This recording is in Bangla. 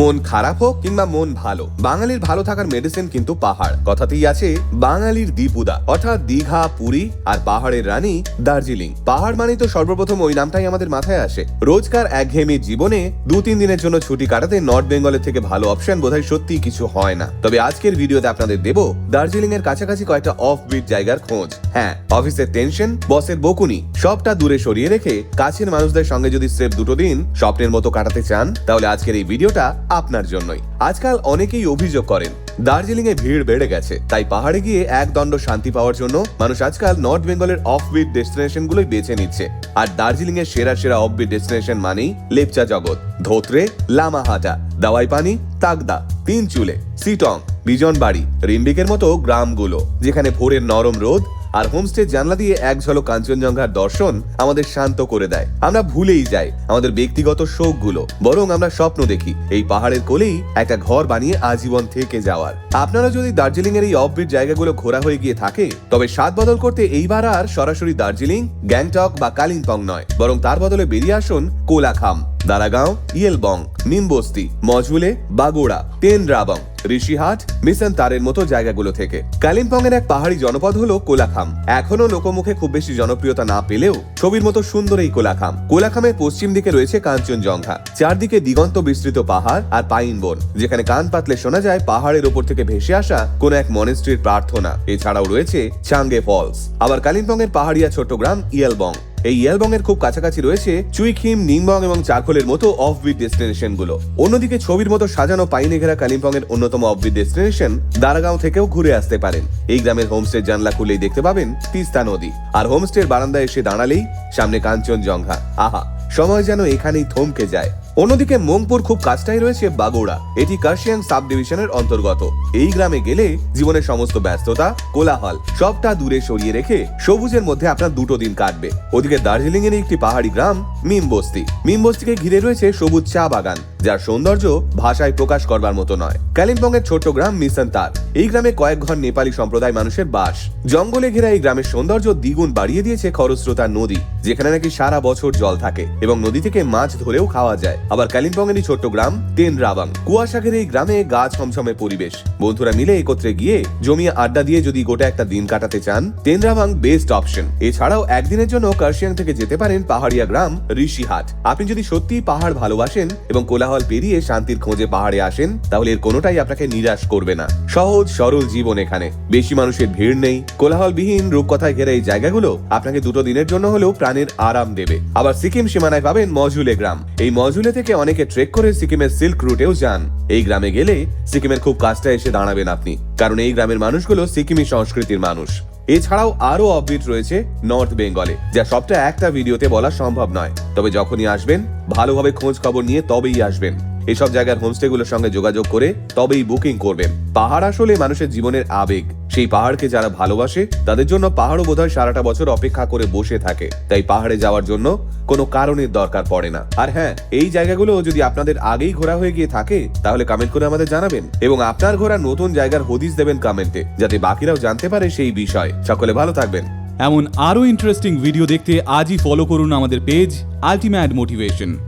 মন খারাপ হোক কিংবা মন ভালো, বাঙালির ভালো থাকার মেডিসিন কিন্তু পাহাড়। কথাতেই আছে, বাঙালির দীপুদা অর্থাৎ দীঘা, পুরী আর পাহাড়ের রানী দার্জিলিং। পাহাড় মানেই তো সর্বপ্রথম ওই নামটাই আমাদের মাথায় আসে। রোজকার একঘেয়েমি জীবনে দু তিন দিনের জন্য ছুটি কাটাতে নর্থ বেঙ্গলের থেকে ভালো অপশন বোধহয় সত্যি কিছু হয় না। তবে আজকের ভিডিওতে আপনাদের দেব দার্জিলিং এর কাছাকাছি কয়েকটা অফ বিট জায়গার খোঁজ। হ্যাঁ অফিসের টেনশন বসের বকুনি, সবটা দূরে সরিয়ে রেখে কাছের মানুষদের সঙ্গে যদি সেফ দুটো দিন স্বপ্নের মতো কাটাতে চান, তাহলে আজকের এই ভিডিওটা আপনার জন্যই। আজকাল অনেকেই অভিযোগ করেন দার্জিলিং এ ভিড় বেড়ে গেছে, তাই পাহাড়ে গিয়ে এক দণ্ড শান্তি পাওয়ার জন্য মানুষ আজকাল নর্থ বেঙ্গলের অফ বিট ডেস্টিনেশন গুলোই বেছে নিচ্ছে। আর দার্জিলিং এর সেরা সেরা অফ বিট ডেস্টিনেশন মানেই লেপচা জগৎ, ধোত্রে লামাহাটা দাওয়াই পানি তাগদা তিন চুলে সিটং, বিজনবাড়ি, রিম্বিকের মতো গ্রামগুলো, যেখানে ভোরের নরম রোদ আর হোমস্টে জানলা দিয়ে এক ঝলক কাঞ্চনজঙ্ঘার দর্শন আমাদের শান্ত করে দেয়। আমরা ভুলেই যাই আমাদের ব্যক্তিগত শোকগুলো, বরং আমরা স্বপ্ন দেখি এই পাহাড়ের কোলেই একটা ঘর বানিয়ে আজীবন থেকে যাওয়ার। আপনারা যদি দার্জিলিং এর এই অফবিট জায়গাগুলো ঘোরা হয়ে গিয়ে থাকে, তবে স্বাদ বদল করতে এইবার আর সরাসরি দার্জিলিং, গ্যাংটক বা কালিম্পং নয়, বরং তার বদলে বেরিয়ে আসুন কোলাখাম। দারাগাঁও, ইয়েলবং, নিমবস্তি মজুলে বাগুড়া তেনরাবং ঋষিহাট, মিশন তারের মতো জায়গাগুলো থেকে। কালিম্পং এর এক পাহাড়ি জনপদ হলো কোলাখাম। এখনও লোকমুখে খুব বেশি জনপ্রিয়তা না পেলেও ছবির মতো সুন্দর এই কোলাখাম। কোলাখামের পশ্চিম দিকে রয়েছে কাঞ্চনজঙ্ঘা, চারদিকে দিগন্ত বিস্তৃত পাহাড় আর পাইন বন, যেখানে কান পাতলে শোনা যায় পাহাড়ের ওপর থেকে ভেসে আসা কোন এক মনেস্ট্রির প্রার্থনা। এছাড়াও রয়েছে চাঙ্গে ফলস। আবার কালিম্পং এর পাহাড়িয়া ছোট্ট গ্রাম ইয়েলবং। এই ইয়ালবং এর খুব কাছাকাছি রয়েছে চুইখিম নিংবং এবং চারকোলের মতো অফবিট ডেস্টিনেশনগুলো অন্যদিকে ছবির মতো সাজানো পাইনে ঘেরা কালিম্পং এর অন্যতম অফবিট ডেস্টিনেশন দারাগাঁও থেকেও ঘুরে আসতে পারেন। এই গ্রামের হোমস্টে জানলা খুলেই দেখতে পাবেন তিস্তা নদী। আর হোমস্টের বারান্দায় এসে দাঁড়ালেই সামনে কাঞ্চনজঙ্ঘা। আহা, সময় যেন এখানেই থমকে যায়। অন্যদিকে মোংপুর খুব কাছটাই রয়েছে বাগোড়া। এটি কার্শিয়াং সাব ডিভিশনের অন্তর্গত। এই গ্রামে গেলে জীবনের সমস্ত ব্যস্ততা, কোলাহল, সবটা দূরে সরিয়ে রেখে সবুজের মধ্যে আপনার দুটো দিন কাটবে। ওদিকে দার্জিলিং এর একটি পাহাড়ি গ্রাম মিমবস্তি মিমবস্তিকে ঘিরে রয়েছে সবুজ চা বাগান, যার সৌন্দর্য ভাষায় প্রকাশ করবার মতো নয়। কালিম্পং এর ছোট্ট গ্রাম মিশন তার। এই গ্রামে কয়েক ঘর নেপালি সম্প্রদায় মানুষের বাস। জঙ্গলে ঘেরা এই গ্রামের সৌন্দর্য দ্বিগুণ বাড়িয়ে দিয়েছে খরস্রোতা নদী, যেখানে নাকি সারা বছর জল থাকে এবং নদী থেকে মাছ ধরেও খাওয়া যায়। আবার কালিম্পং এরই ছোট্ট গ্রাম তেন রাবাং কুয়াশা ঘেরে এই গ্রামে গা ছমছমে পরিবেশ। বন্ধুরা মিলে একত্রে গিয়ে জমিয়ে আড্ডা দিয়ে যদি গোটা একটা দিন কাটাতে চান তেন রাবাং বেস্ট অপশন। এছাড়াও একদিনের জন্য কার্শিয়াং থেকে যেতে পারেন পাহাড়িয়া গ্রাম ঋষিহাট। আপনি যদি সত্যি পাহাড় ভালোবাসেন এবং কোলাহল পেরিয়ে শান্তির খোঁজে পাহাড়ে আসেন, তাহলে এর কোনোটাই আপনাকে নিরাশ করবে না। সহজ, সরল জীবন এখানে। বেশি মানুষের ভিড় নেই। কোলাহলবিহীন, রূপকথায় ঘেরা এই জায়গাগুলো আপনাকে দুটো দিনের জন্য হলেও প্রাণের আরাম দেবে। আবার সিকিম সীমানায় পাবেন মজুলে গ্রাম। এই মজুলে থেকে অনেকে ট্রেক করে সিকিমের সিল্ক রুটেও যান। এই গ্রামে গেলে সিকিমের খুব কাজটা এসে দাঁড়াবেন আপনি। কারণ এই গ্রামের মানুষগুলো সিকিমি সংস্কৃতির মানুষ। এছাড়াও আরও অপডেট রয়েছে নর্থ বেঙ্গলে যা সবটা একটা ভিডিওতে বলা সম্ভব নয়। তবে যখনই আসবেন, ভালোভাবে খোঁজ খবর নিয়ে তবেই আসবেন। এসব জায়গার হোমস্টেগুলোর সঙ্গে যোগাযোগ করে তবেই বুকিং করবেন। পাহাড় আসলে মানুষের জীবনের আবেগ। সেই পাহাড়কে যারা ভালোবাসে, তাদের জন্য পাহাড়ও বোধহয় সারাটা বছর অপেক্ষা করে বসে থাকে। তাই পাহাড়ে যাওয়ার জন্য কোনো কারণের দরকার পড়ে না। আর হ্যাঁ এই জায়গাগুলো যদি আপনাদের আগেই ঘোরা হয়ে গিয়ে থাকে, তাহলে কমেন্ট করে আমাদের জানাবেন। এবং আপনার ঘোরা নতুন জায়গার হদিস দেবেন কমেন্টে যাতে বাকিরাও জানতে পারে সেই বিষয়। সকলে ভালো থাকবেন। এমন আরও ইন্টারেস্টিং ভিডিও দেখতে আজই ফলো করুন আমাদের পেজ আলটিমেট মোটিভেশন